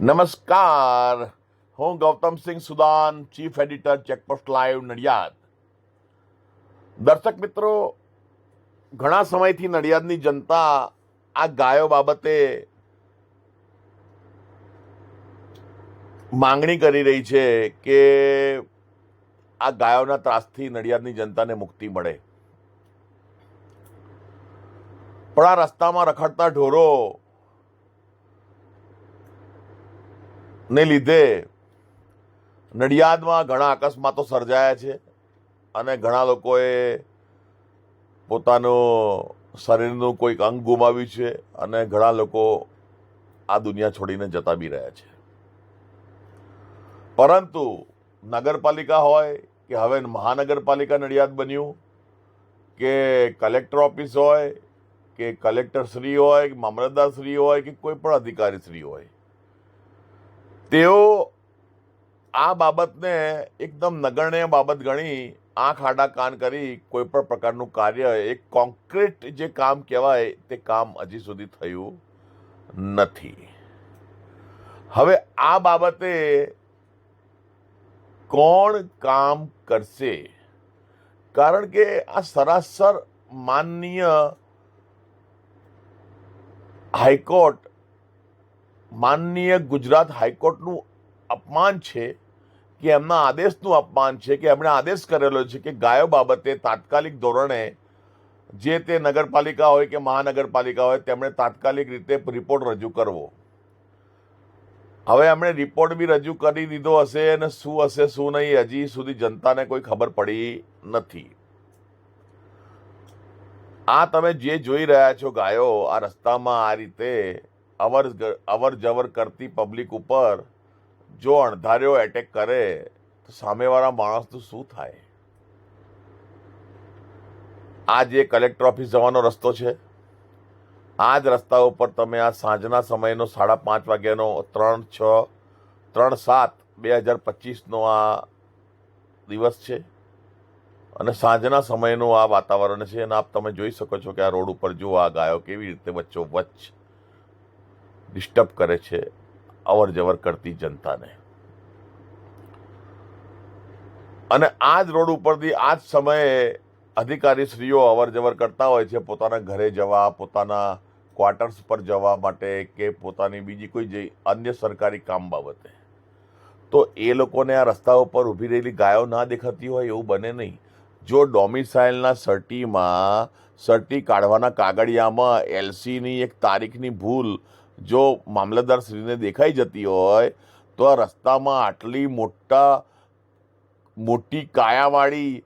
નમસ્કાર. હું Gautamsinh Sudan, chief editor, checkpost live Nadiad. દર્શક મિત્રો, ઘણા સમયથી નડિયાદની જનતા આ ગાયો બાબતે માંગણી કરી રહી છે કે આ ગાયોના ત્રાસથી નડિયાદની જનતાને મુક્તિ મળે. પણ આ રસ્તામાં રખડતા ઢોરો ને લીધે નડિયાદમાં ઘણા અકસ્માતો સર્જાયા છે અને ઘણા લોકોએ પોતાનું શરીરનું કોઈક અંગ ગુમાવ્યું છે અને ઘણા લોકો આ દુનિયા છોડીને જતા બી રહ્યા છે. પરંતુ નગરપાલિકા હોય કે હવે મહાનગરપાલિકા નડિયાદ બન્યું, કે કલેક્ટર ઓફિસ હોય, કે કલેક્ટર શ્રી હોય, કે મામલતદાર શ્રી હોય, કે કોઈ પણ અધિકારી શ્રી હોય તેઓ આ બાબતને એકદમ નગણ્ય બાબત ગણી આંખ આડા કાન કરી કોઈ પણ પ્રકારનું કાર્ય, એક કોન્ક્રીટ જે કામ કહેવાય તે કામ હજી સુધી થયું નથી. હવે આ બાબતે કોણ કામ કરશે? કારણ કે આ સરાસર માનનીય હાઈકોર્ટ માનનીય ગુજરાત હાઈકોર્ટનું અપમાન છે કે એમના આદેશનું અપમાન છે કે એમણે આદેશ કરેલો છે કે ગાયો બાબતે તાત્કાલિક ધોરણે જે તે નગરપાલિકા હોય કે મહાનગરપાલિકા હોય તેમણે તાત્કાલિક રીતે રિપોર્ટ રજૂ કરવો. હવે એમણે રિપોર્ટ બી રજૂ કરી દીધો હશે અને શું હશે, શું નહીં, હજી સુધી જનતાને કોઈ ખબર પડી નથી. આ તમે જે જોઈ રહ્યા છો ગાયો, આ રસ્તામાં આ રીતે અવર અવર જવર કરતી પબ્લિક ઉપર જો અણધાર્યો એટેક કરે, તો સામેવાળા માણસનું શું થાય? આ જે કલેક્ટર ઓફિસ જવાનો રસ્તો છે, આ જ રસ્તા ઉપર તમે આ સાંજના સમયનો સાડા પાંચ વાગ્યાનો ત્રણ છ, ત્રણ સાત બે હજાર પચીસનો આ દિવસ છે. અને સાંજના સમયનું આ વાતાવરણ છે અને આપ તમે જોઈ શકો છો કે આ રોડ ઉપર જો આ ગાયો કેવી રીતે વચ્ચો વચ્ચ ડિસ્ટર્બ કરે છે અવર જવર કરતી જનતાને. અને આ જ રોડ ઉપરથી આ જ સમયે અધિકારીશ્રીઓ અવર જવર કરતા હોય છે, પોતાના ઘરે જવા, પોતાના ક્વાર્ટર્સ પર જવા માટે કે પોતાની બીજી કોઈ જે અન્ય સરકારી કામ બાબતે. તો એ લોકોને આ રસ્તા ઉપર ઊભી રહેલી ગાયો ના દેખાતી હોય એવું બને નહીં. જો ડોમિસાઇલના સર્ટીમાં સર્ટી કાઢવાના કાગળિયામાં એલસીની એક તારીખની ભૂલ જો મામલતદારશ્રીને દેખાઈ જતી હોય, તો આ રસ્તામાં આટલી મોટા, મોટી કાયાવાળી,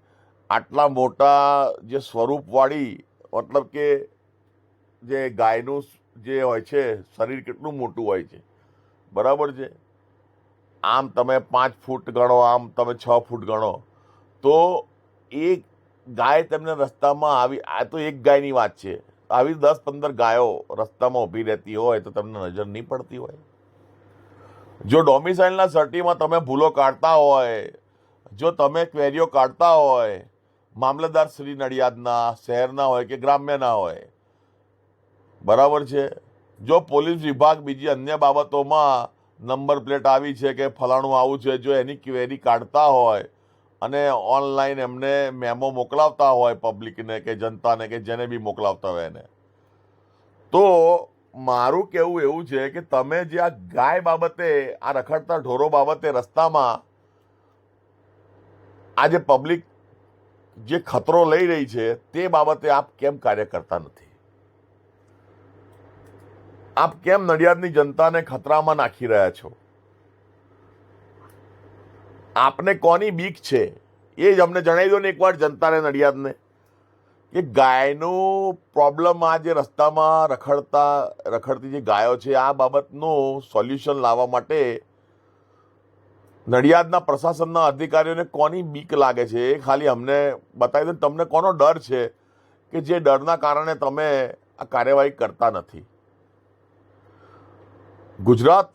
આટલા મોટા જે સ્વરૂપવાળી, મતલબ કે જે ગાયનું જે હોય છે, શરીર કેટલું મોટું હોય છે. બરાબર છે? આમ તમે પાંચ ફૂટ ગણો, આમ તમે છ ફૂટ ગણો, તો એ ગાય તમને રસ્તામાં આવી, આ તો એક ગાયની વાત છે. આવી દસ પંદર ગાયો રસ્તામાં ઊભી રહેતી હોય તો તમને નજર નહીં પડતી હોય. જો ડોમિસાઇલના સર્ટીમાં તમે ભૂલો કાઢતા હોય, જો તમે ક્વેરીઓ કાઢતા હોય, મામલતદાર શ્રી નડિયાદના, શહેરના હોય કે ગ્રામ્યના હોય, બરાબર છે? જો પોલીસ વિભાગ બીજી અન્ય બાબતોમાં નંબર પ્લેટ આવી છે કે ફલાણું આવું છે, જો એની ક્વેરી કાઢતા હોય અને ઓનલાઈન એમને મેમો મોકલાવતા હોય પબ્લિકને કે જનતાને કે જેને બી મોકલાવતા હોય એને. તો મારું કહેવું એવું છે કે તમે જે આ ગાય બાબતે, આ રખડતા ઢોરો બાબતે રસ્તામાં આ જે પબ્લિક જે ખતરો લઈ રહી છે, તે બાબતે આપ કેમ કાર્ય કરતા નથી? આપ કેમ નડિયાદની જનતાને ખતરામાં નાખી રહ્યા છો? આપને કોની બીક છે? એ જ અમને જણાવી દો ને એકવાર જનતાને નડિયાદને. કે ગાયનો પ્રોબ્લેમ આ જે રસ્તામાં રખડતા, રખડતી જે ગાયો છે, આ બાબતનું સોલ્યુશન લાવવા માટે નડિયાદના પ્રશાસનના અધિકારીઓને કોની બીક લાગે છે એ ખાલી અમને બતાવી દો તમને કોનો ડર છે કે જે ડરના કારણે તમે આ કાર્યવાહી કરતા નથી? ગુજરાત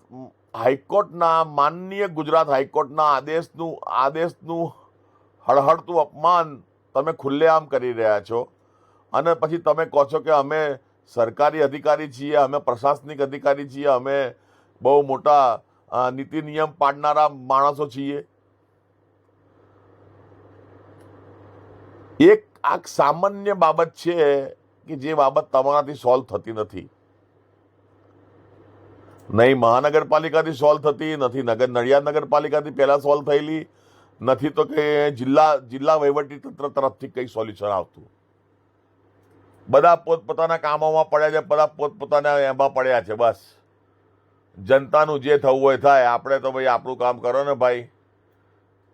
હાઈકોર્ટના માનનીય ગુજરાત હાઈકોર્ટના આદેશનું આદેશનું હળહળતું અપમાન તમે ખુલ્લેઆમ કરી રહ્યા છો. અને પછી તમે કહો છો કે અમે સરકારી અધિકારી છીએ, અમે પ્રશાસનિક અધિકારી છીએ, અમે બહુ મોટા નીતિ નિયમ પાડનારા માણસો છીએ. એક આ સામાન્ય બાબત છે કે જે બાબત તમારાથી સોલ્વ થતી નથી. નહીં, મહાનગરપાલિકાથી સોલ્વ થતી, નથી, નગર નડિયાદ નગરપાલિકાથી પહેલાં સોલ્વ થયેલી, નથી તો કે જિલ્લા જિલ્લા વહીવટી તંત્ર તરફથી કંઈ સોલ્યુશન આવતું. બધા પોતપોતાના કામોમાં પડ્યા છે, બધા પોતપોતાના એમાં પડ્યા છે, બસ. જનતાનું જે થવું હોય થાય, આપણે તો ભાઈ આપણું કામ કરો ને ભાઈ.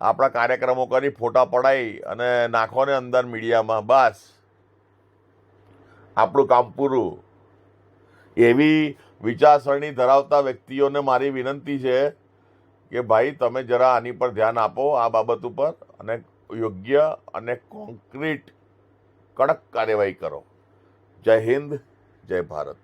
આપણા કાર્યક્રમો કરી, ફોટા પડાવી અને નાખો ને અંદર મીડિયામાં, બસ. આપણું કામ પૂરું. એવી વિચારસરણી ધરાવતા વ્યક્તિઓને મારી વિનંતી છે કે ભાઈ, તમે જરા આની પર ધ્યાન આપો આ બાબત ઉપર અને યોગ્ય અને કોન્ક્રીટ કડક કાર્યવાહી કરો. જય હિન્દ, જય ભારત.